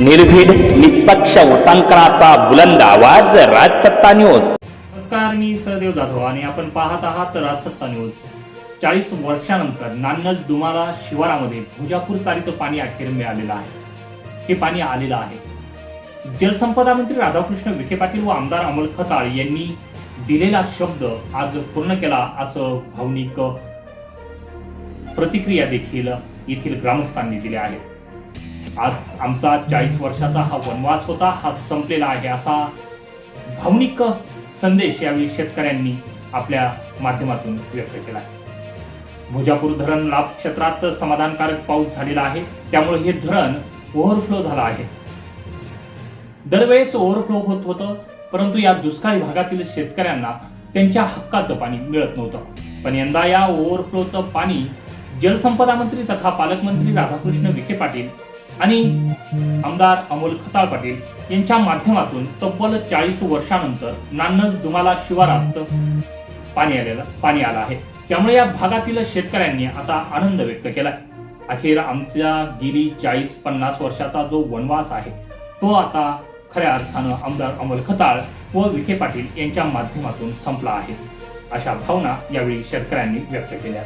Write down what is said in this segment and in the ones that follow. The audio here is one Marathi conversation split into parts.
निर्भीड निष्पक्ष उटांकनाचा बुलंद आवाज राजसत्ता न्यूज. नमस्कार मी सहदेव जाधव आणि आपण पाहत आहात राजसत्ता न्यूज. चाळीस वर्षानंतर नान्नज दुमाला शिवारामध्ये भुजापूर चालित पाणी अखेर मिळालेलं आहे. हे पाणी आलेलं आहे. जलसंपदा मंत्री राधाकृष्ण विखे पाटील व आमदार अमोल खताळ यांनी दिलेला शब्द आज पूर्ण केला असं भावनिक प्रतिक्रिया देखील येथील ग्रामस्थांनी दिल्या आहेत. आज आमचा चाळीस वर्षाचा हा वनवास होता हा संपलेला आहे असा भावनिक संदेश यावेळी शेतकऱ्यांनी आपल्या माध्यमातून व्यक्त केला आहे. भुजापूर धरण लाभ क्षेत्रात समाधानकारक पाऊस झालेला आहे. त्यामुळे हे धरण ओव्हरफ्लो झालं आहे. दरवेळेस ओव्हरफ्लो होत होतं परंतु या दुष्काळी भागातील शेतकऱ्यांना त्यांच्या हक्काचं पाणी मिळत नव्हतं. पण यंदा या ओव्हरफ्लोचं पाणी जलसंपदा मंत्री तथा पालकमंत्री राधाकृष्ण विखे पाटील आणि आमदार अमोल खताळ पाटील यांच्या माध्यमातून तब्बल चाळीस वर्षानंतर नान्नज दुमाला शिवारात पाणी आलेलं पाणी आलं आहे. त्यामुळे या भागातील शेतकऱ्यांनी आता आनंद व्यक्त केलाय. अखेर आमच्या गेली चाळीस पन्नास वर्षाचा जो वनवास आहे तो आता खऱ्या अर्थानं आमदार अमोल खताळ व विखे पाटील यांच्या माध्यमातून संपला आहे. अशा भावना यावेळी शेतकऱ्यांनी व्यक्त केल्या.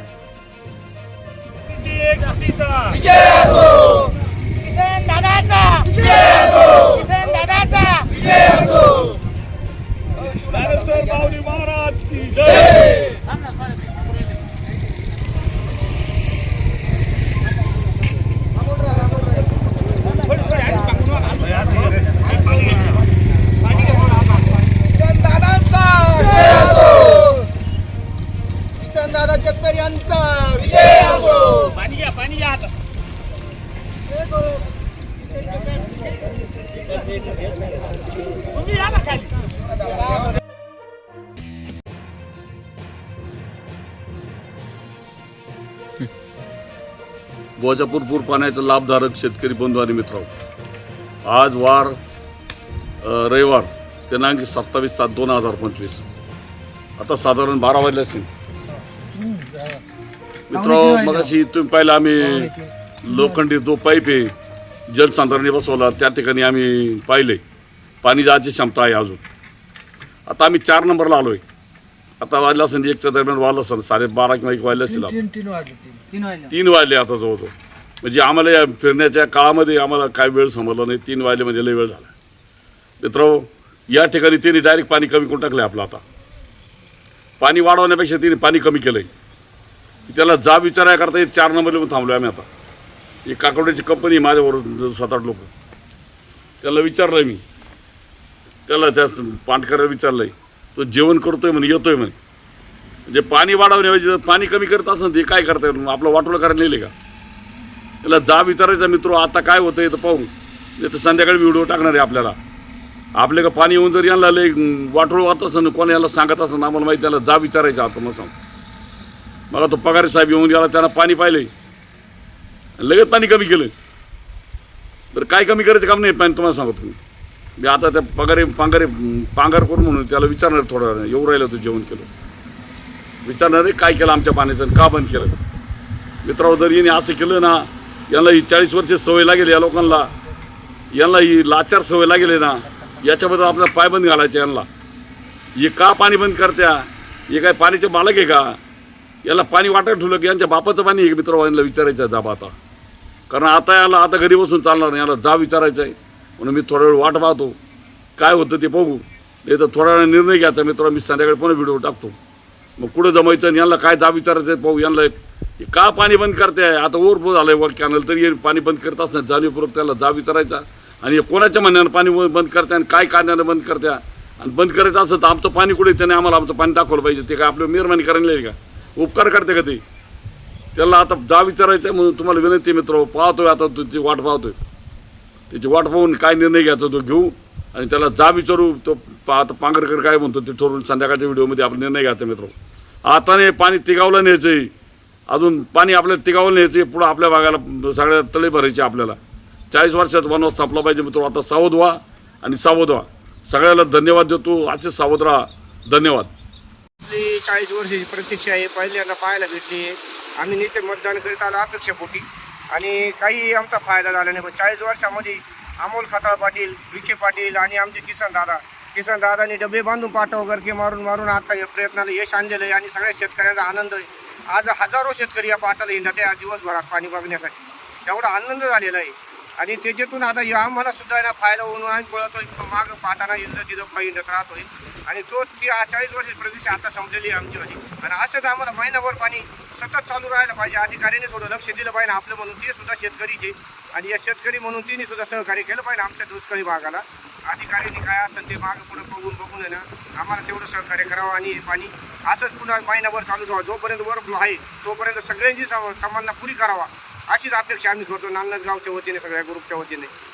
भोजापूर पूर पाण्याचा लाभधारक शेतकरी बंधू आणि मित्र. आज वार रविवार दिनांक सत्तावीस सात दोन हजार पंचवीस. आता साधारण बारा वाजले असतील मित्र मगाशी तुम्ही पाहिलं आम्ही लोखंडी जो पाईप आहे. जलसंधारणी बसवला त्या ठिकाणी आम्ही पाहिले. पाणी जायची क्षमता आहे अजून. आता आम्ही चार नंबरला आलोय. आता वाजला असेल एकच्या दरम्यान वाजलं असेल साडेबारा किंवा एक वाजले असेल तीन तीन वाजले तीन. तीन वाजले तीन वाजले आता जवळजवळ. म्हणजे आम्हाला या फिरण्याच्या काळामध्ये आम्हाला काय वेळ समजला नाही. तीन वाजले म्हणजे लय वेळ झाला. मित्र या ठिकाणी त्यांनी डायरेक्ट पाणी कमी करून टाकलं आपलं आता. पाणी वाढवण्यापेक्षा तिने पाणी कमी केलं आहे त्याला जा विचारायकरता हे चार नंबर येऊन थांबलो आम्ही आता. ही काकडोची कंपनी आहे माझ्याबरोबर सात आठ लोक. त्याला विचारलं आहे मी. त्याला त्या पांढकऱ्याला विचारलं आहे तो जेवण करतोय म्हणे येतोय म्हणे. म्हणजे पाणी वाढवण्याऐवजी जर पाणी कमी करत असं ते काय करता येईल आपलं वाटोळं करायला नेले का? त्याला जा विचारायचा मित्र आता काय होतं तर पाहू नाही तर संध्याकाळी व्हिडिओ टाकणार आहे आपल्याला. आपले का पाणी येऊन जर यांना लय वाटोळ वाहत असं कोणी याला सांगत असं आम्हाला माहिती त्याला जा विचारायचं आता मग सांग मला तो पगारी साहेब येऊन गेला त्यांना पाणी पाहिले लगेच पाणी कमी केलं. बरं काय कमी करायचं काम नाही पाणी तुम्हाला सांगतो मी. मी आता त्या पगारे पांगारे पांगार करून म्हणून त्याला विचारणार थोडा येऊ राहिलं तू जेवण केलं. विचारणार आहे काय केलं आमच्या पाण्याचं का बंद केलं? मित्रांनो जर याने असं केलं ना यांना ही चाळीस वर्ष सवय लागेल या लोकांना. यांना ही लाचार सवय लागेल ना याच्याबद्दल आपल्याला पायबंद घालायचे यांना. हे का पाणी बंद करत्या? हे काय पाण्याचे मालक आहे का? याला पाणी वाटत ठेवलं की यांच्या बापाचं पाणी आहे मित्र यांना विचारायचं आहे जाब आता. कारण आता याला आता घरी बसून चालणार नाही याला जा विचारायचं आहे. म्हणून मी थोडा वेळ वाट पाहतो. काय होतं ते बघू. नाही तर थोडा वेळ निर्णय घ्यायचा. मी मित्र मी संध्याकाळी पुन्हा व्हिडिओ टाकतो. मग कुठं जमायचं आणि यांना काय जा विचारायचं आहे पाहू. यांना का पाणी बंद करते आहे आता ओव्हरफ्लो झालं आहे वर कॅनल तरी पाणी बंद करत असणार जाणीवपूर्वक त्याला जा विचारायचा. आणि कोणाच्या म्हणण्यानं पाणी बंद करते आणि काय कारणानं बंद करत्या? आणि बंद करायचं असं तर आमचं पाणी कुठे त्याने आम्हाला आमचं पाणी दाखवलं पाहिजे. ते काय आपलं मेहरबानी करायला का? उपकार करते का ते? त्याला आता जा विचारायचं आहे म्हणून तुम्हाला विनंती मित्र पाहतोय आता तुझी वाट पाहतोय. त्याची वाट पाहून काय निर्णय घ्यायचा तो घेऊ आणि त्याला जा विचारू तो पा आता पांगरकर काय म्हणतो ते ठरवून संध्याकाळच्या व्हिडिओमध्ये आपण निर्णय घ्यायचा मित्र आता नाही पाणी तिगावलं न्यायचं आहे अजून पाणी आपल्याला तिगावलं न्यायचं आहे पुढं आपल्या भागाला सगळ्या तळे भरायचे आपल्याला. चाळीस वर्षात वनवास संपला पाहिजे मित्र आता सावध व्हा आणि सावध व्हा. सगळ्याला धन्यवाद देतो. असे सावध राहा. धन्यवाद. चाळीस वर्षाची प्रतीक्षा आहे. पहिल्यांदा पाहायला भेटली. आम्ही नेते मतदान करीत आलो अपेक्षापोटी आणि काही आमचा फायदा झाला नाही. पण चाळीस वर्षामध्ये अमोल खताळ पाटील विखे पाटील आणि आमचे किसन दादा. किसन दादानी डबे बांधून पाठव गरके मारून मारून आता या प्रयत्नाला यश आणलेलं आहे आणि सगळ्या शेतकऱ्यांचा आनंद आहे. आज हजारो शेतकरी या पाटाला हिंडत आहे आज दिवसभरात पाणी बघण्यासाठी. एवढा आनंद झालेला आहे. आणि त्याच्यातून आता या आम्हाला सुद्धा ना फायदा होऊन आम्ही पळतोय. माग पाटाना युद्ध तिथं काही हिंडत होईल आणि तो ती चाळीस वर्ष प्रदेश आता संपलेली आहे आमची आणि असंच आम्हाला महिनाभर पाणी सतत चालू राहायला पाहिजे. अधिकाऱ्यांनी थोडं लक्ष दिलं पाहिजे. आपलं म्हणून ते सुद्धा शेतकरीचे. आणि या शेतकरी म्हणून तिने सुद्धा सहकार्य केलं पाहिजे आमच्या दुष्काळी भागाला. अधिकाऱ्यांनी काय असेल ते मागं पुढे बघून बघून आहे ना आम्हाला तेवढं सहकार्य करावं आणि हे पाणी असंच पुन्हा महिनाभर चालू राहावं जोपर्यंत ओव्हरफ्लो आहे तोपर्यंत सगळ्यांची सम- पुरी करावा. अशीच अपेक्षा आम्ही करतो. नांदगावच्या वतीने सगळ्या ग्रुपच्या वतीने.